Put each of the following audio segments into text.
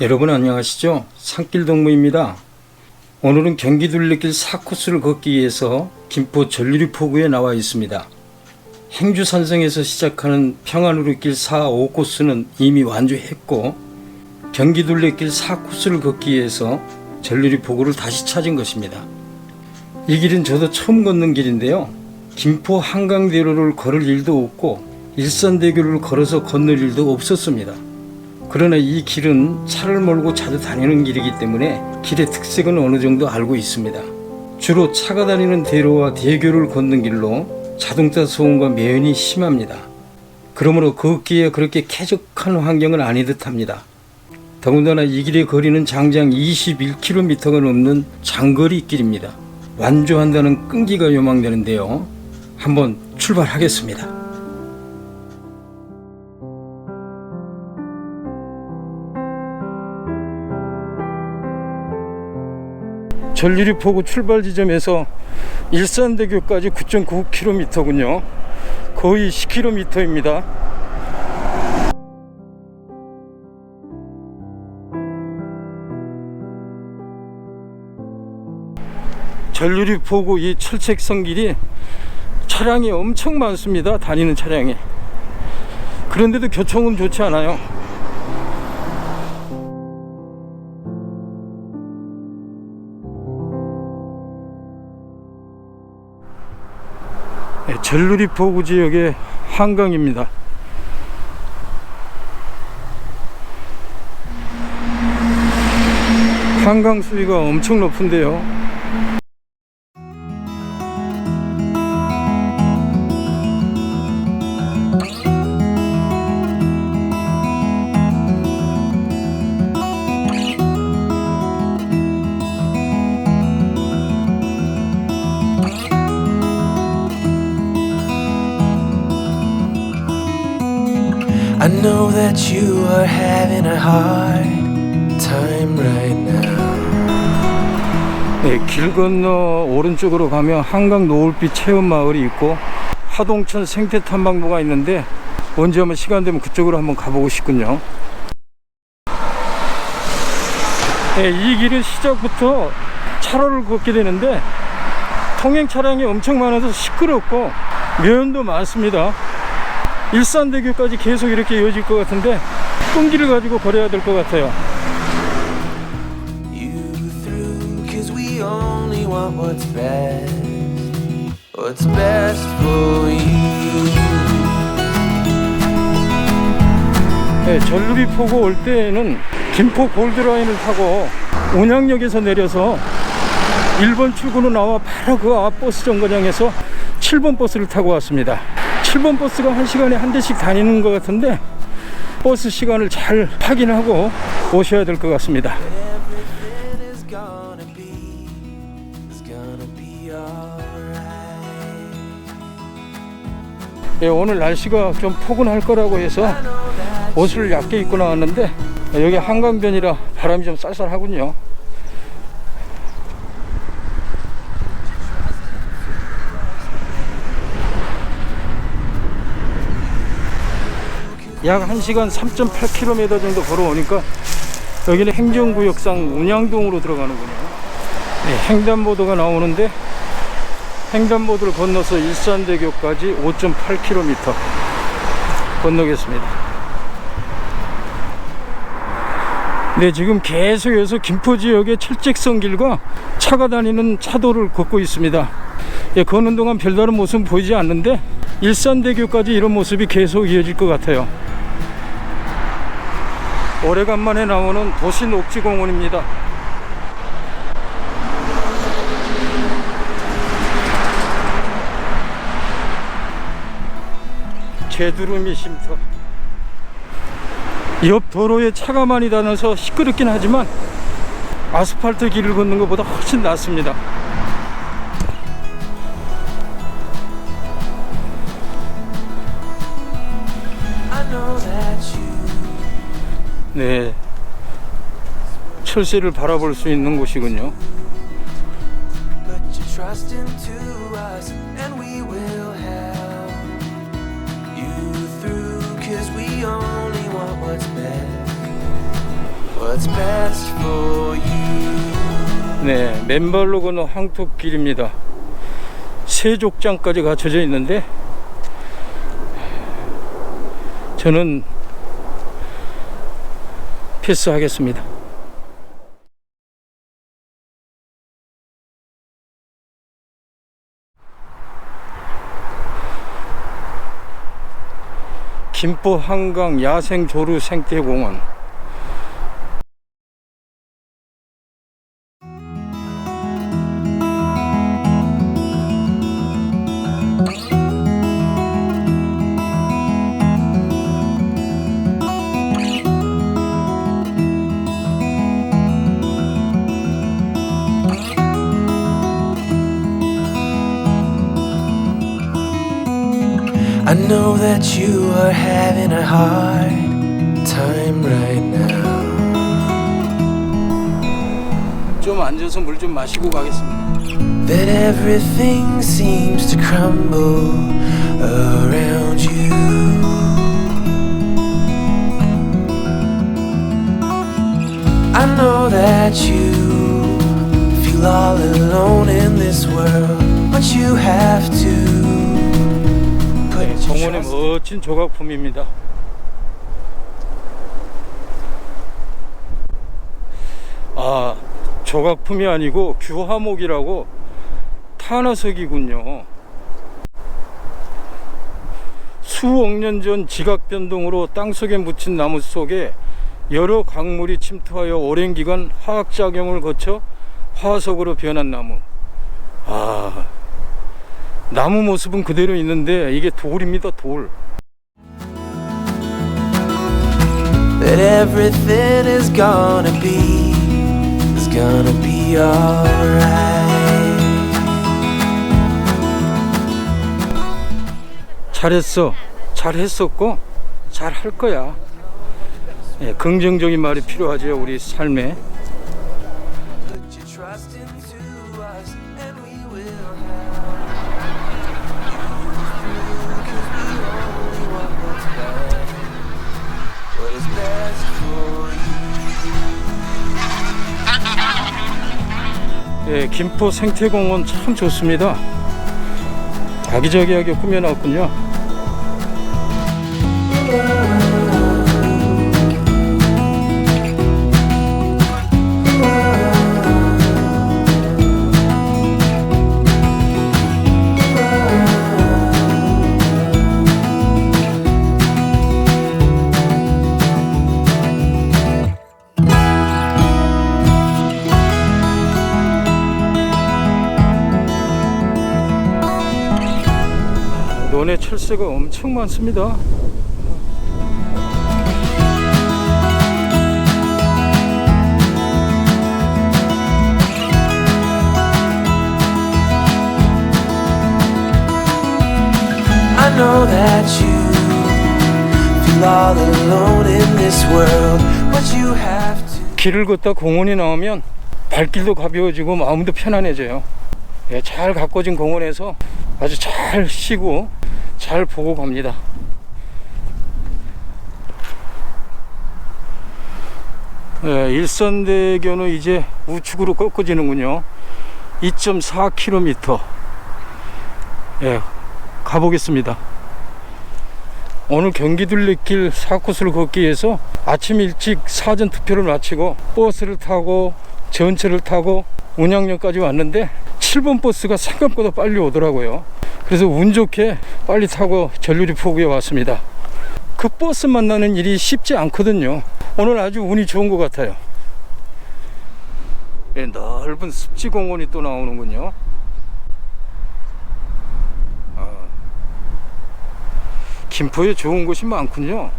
여러분 안녕하시죠? 산길 동무입니다. 오늘은 경기 둘레길 4코스를 걷기 위해서 김포 전리리 포구에 나와 있습니다. 행주산성에서 시작하는 평안우르길 4, 5코스는 이미 완주했고 경기 둘레길 4코스를 걷기 위해서 전리리 포구를 다시 찾은 것입니다. 이 길은 저도 처음 걷는 길인데요. 김포 한강대로를 걸을 일도 없고 일산대교를 걸어서 건널 일도 없었습니다. 그러나 이 길은 차를 몰고 자주 다니는 길이기 때문에 길의 특색은 어느 정도 알고 있습니다. 주로 차가 다니는 대로와 대교를 걷는 길로 자동차 소음과 매연이 심합니다. 그러므로 걷기에 그렇게 쾌적한 환경은 아니 듯합니다. 더군다나 이 길의 거리는 장장 21km가 넘는 장거리 길입니다. 완주한다는 끈기가 요망되는데요. 한번 출발하겠습니다. 전리리포구 출발 지점에서 일산대교까지 9.9km군요. 거의 10km입니다. 전리리포구 이 철책선 길이 차량이 엄청 많습니다. 다니는 차량이. 그런데도 교통은 좋지 않아요. 전루리포구 지역의 한강입니다. 한강 수위가 엄청 높은데요. I know that you are having a hard time right now. 네, 길 건너 오른쪽으로 가면 한강 노을빛 체험 마을이 있고 하동천 생태 탐방로가 있는데 언제 한번 시간 되면 그쪽으로 한번 가보고 싶군요. 네, 이 길은 시작부터 차로를 걷게 되는데 통행 차량이 엄청 많아서 시끄럽고 매연도 많습니다. 일산대교까지 계속 이렇게 이어질 것 같은데 끈기를 가지고 걸어야 될 것 같아요. 네, 전루리포구 올 때에는 김포 골드라인을 타고 온양역에서 내려서 1번 출구로 나와 바로 그 앞 버스 정거장에서 7번 버스를 타고 왔습니다. 7번 버스가 한 시간에 한 대씩 다니는 것 같은데 버스 시간을 잘 확인하고 오셔야 될 것 같습니다. 예, 오늘 날씨가 좀 포근할 거라고 해서 옷을 얇게 입고 나왔는데 여기 한강변이라 바람이 좀 쌀쌀하군요. 약 1시간 3.8km 정도 걸어오니까 여기는 행정구역상 운양동으로 들어가는군요. 네, 횡단보도가 나오는데 횡단보도를 건너서 일산대교까지 5.8km 건너겠습니다. 네, 지금 계속 여기서 김포 지역의 철책선 길과 차가 다니는 차도를 걷고 있습니다. 예, 걷는 동안 별다른 모습은 보이지 않는데 일산대교까지 이런 모습이 계속 이어질 것 같아요. 오래간만에 나오는 도시 녹지공원입니다. 개두름이 쉼터 옆 도로에 차가 많이 다녀서 시끄럽긴 하지만 아스팔트 길을 걷는 것보다 훨씬 낫습니다 네 철새를 바라볼 수 있는 곳이군요. 네, 맨발로 걷는 황토길입니다. 세족장까지 갖춰져 있는데 저는 패스하겠습니다. 김포 한강 야생 조류 생태공원 know that you are having a hard time right now. 좀 앉아서 물 좀 마시고 가겠습니다. That everything seems to crumble around you. I know that you feel all alone in this world, but you have to put your 정원의 멋진 조각품입니다. 아, 조각품이 아니고 규화목이라고 탄화석이군요. 수억 년 전 지각 변동으로 땅속에 묻힌 나무 속에 여러 강물이 침투하여 오랜 기간 화학 작용을 거쳐 화석으로 변한 나무. 아, 나무 모습은 그대로 있는데 이게 돌입니다 돌. That everything is gonna be is gonna be alright. 잘했어. 잘했었고 잘 할 거야. 예, 긍정적인 말이 필요하죠 우리 삶에 예, 김포 생태공원 참 좋습니다. 아기자기하게 꾸며놨군요 논에 철새가 엄청 많습니다 I know that you feel all alone in this world, but you have to. 길을 걷다 공원이 나오면 발길도 가벼워지고 마음도 편안해져요. 예, 잘 가꿔진 공원에서 아주 잘 쉬고 잘 보고 갑니다. 예, 일선대교는 이제 우측으로 꺾어지는군요. 2.4km. 예, 가보겠습니다. 오늘 경기둘레길 4코스를 걷기 위해서 아침 일찍 사전 투표를 마치고 버스를 타고 전철을 타고 운양역까지 왔는데 7번 버스가 생각보다 빨리 오더라고요. 그래서 운 좋게 빨리 타고 전류리 포구에 왔습니다. 그 버스 만나는 일이 쉽지 않거든요. 오늘 아주 운이 좋은 것 같아요. 예, 넓은 습지 공원이 또 나오는군요. 김포에 좋은 곳이 많군요.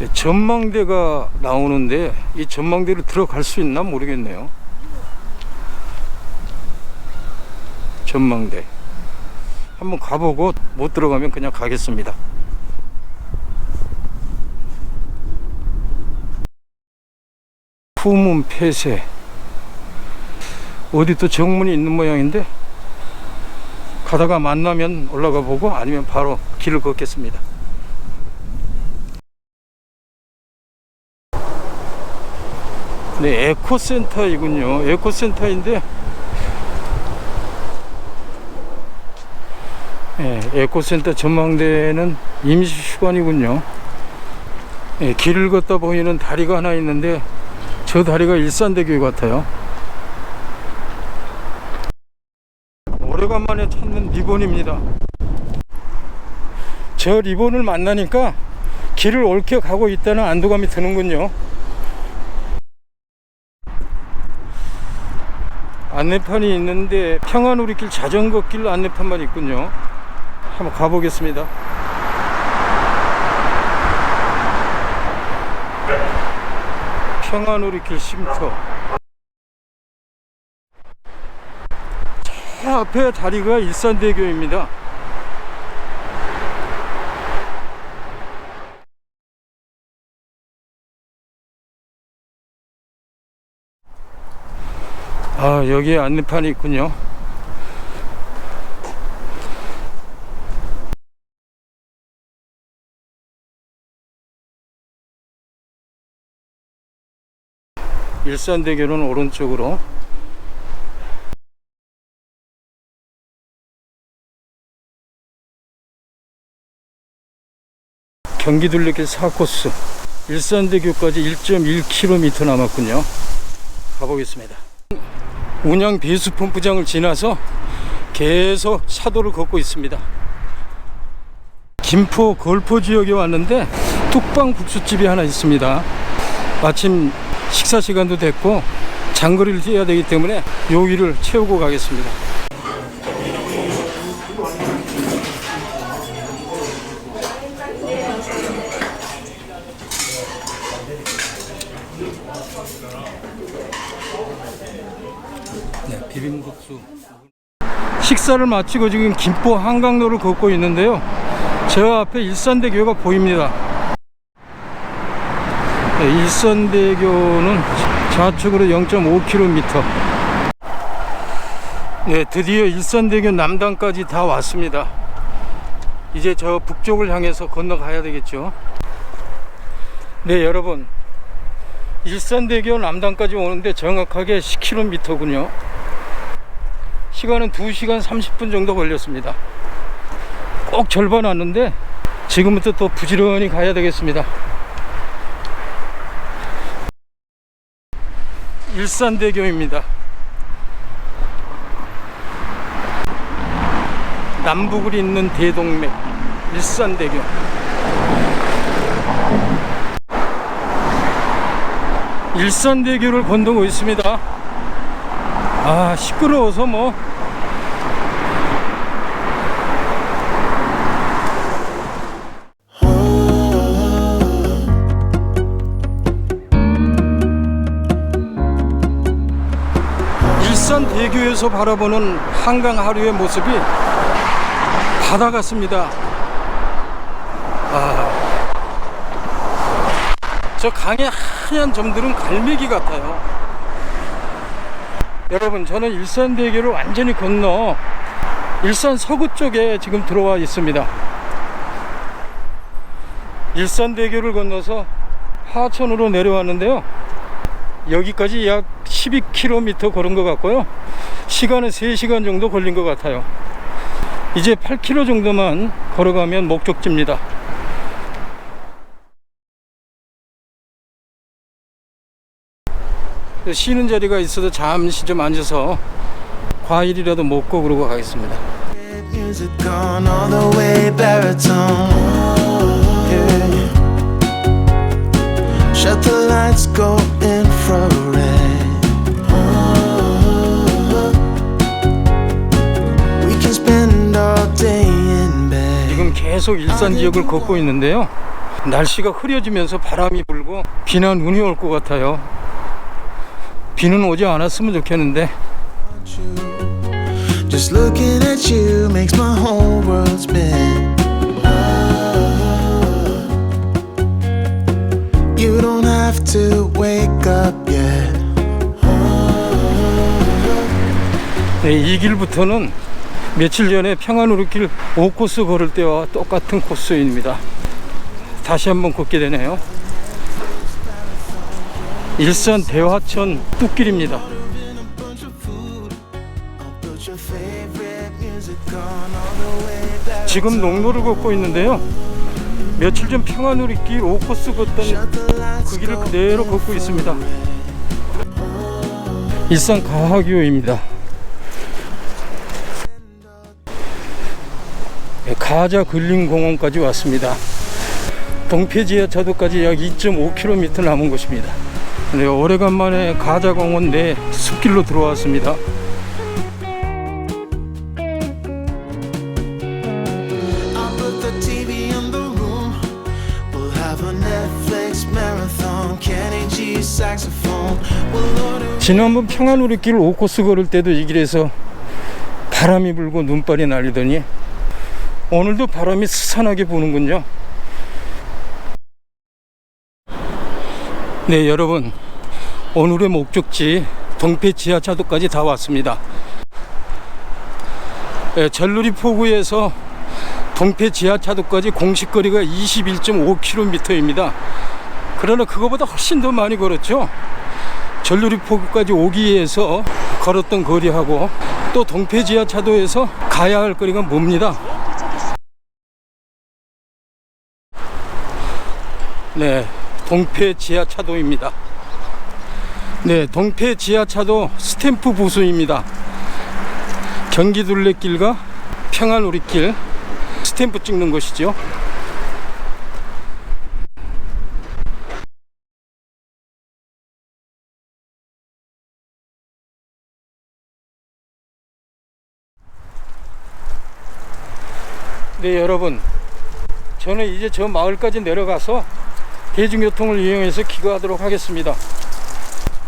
예, 전망대가 나오는데 이 전망대를 들어갈 수 있나 모르겠네요. 전망대. 한번 가보고 못 들어가면 그냥 가겠습니다. 후문 폐쇄. 어디 또 정문이 있는 모양인데 가다가 만나면 올라가 보고 아니면 바로 길을 걷겠습니다. 네, 에코센터이군요. 에코센터인데 예, 에코센터 전망대는 임시 휴관이군요. 예, 길을 걷다 보이는 다리가 하나 있는데 저 다리가 일산대교 같아요. 오래간만에 찾는 리본입니다. 저 리본을 만나니까 길을 옳게 가고 있다는 안도감이 드는군요. 안내판이 있는데 평안우리길 자전거길 안내판만 있군요. 한번 가보겠습니다. 평안우리길 쉼터. 저 앞에 다리가 일산대교입니다. 아, 여기에 안내판이 있군요. 일산대교는 오른쪽으로. 경기둘레길 4코스. 일산대교까지 1.1km 남았군요. 가보겠습니다. 운양 배수 펌프장을 지나서 계속 차도를 걷고 있습니다. 김포 걸포 지역에 왔는데 뚝방 국수집이 하나 있습니다. 마침 식사 시간도 됐고 장거리를 뛰어야 되기 때문에 요기를 채우고 가겠습니다. 네, 비빔국수. 식사를 마치고 지금 김포 한강로를 걷고 있는데요. 저 앞에 일산대교가 보입니다. 네, 일산대교는 좌측으로 0.5km. 네, 드디어 일산대교 남단까지 다 왔습니다. 이제 저 북쪽을 향해서 건너가야 되겠죠. 네, 여러분. 일산대교 남단까지 오는데 정확하게 10km군요. 시간은 2시간 30분 정도 걸렸습니다. 꼭 절반 왔는데 지금부터 또 부지런히 가야 되겠습니다. 일산대교입니다. 남북을 잇는 대동맥 일산대교. 일산대교를 건너고 있습니다. 아 시끄러워서 뭐 일산 대교에서 바라보는 한강 하류의 모습이 바다 같습니다. 아, 저 강의 하얀 점들은 갈매기 같아요. 여러분, 저는 일산 대교를 완전히 건너 일산 서구 쪽에 지금 들어와 있습니다. 일산 대교를 건너서 하천으로 내려왔는데요. 여기까지 약 12km 걸은 것 같고요. 시간은 3시간 정도 걸린 것 같아요. 이제 8km 정도만 걸어가면 목적지입니다. 쉬는 자리가 있어도 잠시 좀 앉아서 과일이라도 먹고 그러고 가겠습니다. 계속 일산 지역을 걷고 있는데요. 날씨가 흐려지면서 바람이 불고 비나 눈이 올 것 같아요. 비는 오지 않았으면 좋겠는데 Just looking at you makes my whole world spin. You don't have to wake up yet. 네, 이 길부터는 며칠 전에 평안우르길 5코스 걸을 때와 똑같은 코스입니다. 다시 한번 걷게 되네요. 일산 대화천 뚝길입니다. 지금 농로를 걷고 있는데요. 며칠 전 평화누리길 5코스 걷던 그 길을 그대로 걷고 있습니다. 일산 가하교입니다. 네, 가자 근린공원까지 왔습니다. 동폐지하차도까지 약 2.5km 남은 곳입니다. 네, 오래간만에 가자공원 내 숲길로 들어왔습니다. 지난번 평화누리길 5코스 걸을 때도 이 길에서 바람이 불고 눈발이 날리더니 오늘도 바람이 스산하게 부는군요. 네, 여러분. 오늘의 목적지 동패 지하차도까지 다 왔습니다. 예, 전루리 포구에서 동패 지하차도까지 공식거리가 21.5km입니다. 그러나 그거보다 훨씬 더 많이 걸었죠. 전루리 포구까지 오기 위해서 걸었던 거리하고 또 동패 지하차도에서 가야 할 거리가 뭡니다. 네, 동패 지하차도입니다. 네, 동패 지하차도 스탬프 부수입니다. 경기 둘레길과 평안 우리길 스탬프 찍는 곳이죠. 네, 여러분. 저는 이제 저 마을까지 내려가서 대중교통을 이용해서 귀가하도록 하겠습니다.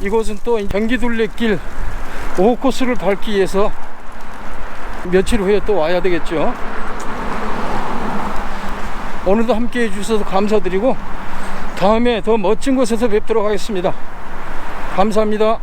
이곳은 또 경기둘레길 5코스를 밟기 위해서 며칠 후에 또 와야 되겠죠. 오늘도 함께 해주셔서 감사드리고 다음에 더 멋진 곳에서 뵙도록 하겠습니다. 감사합니다.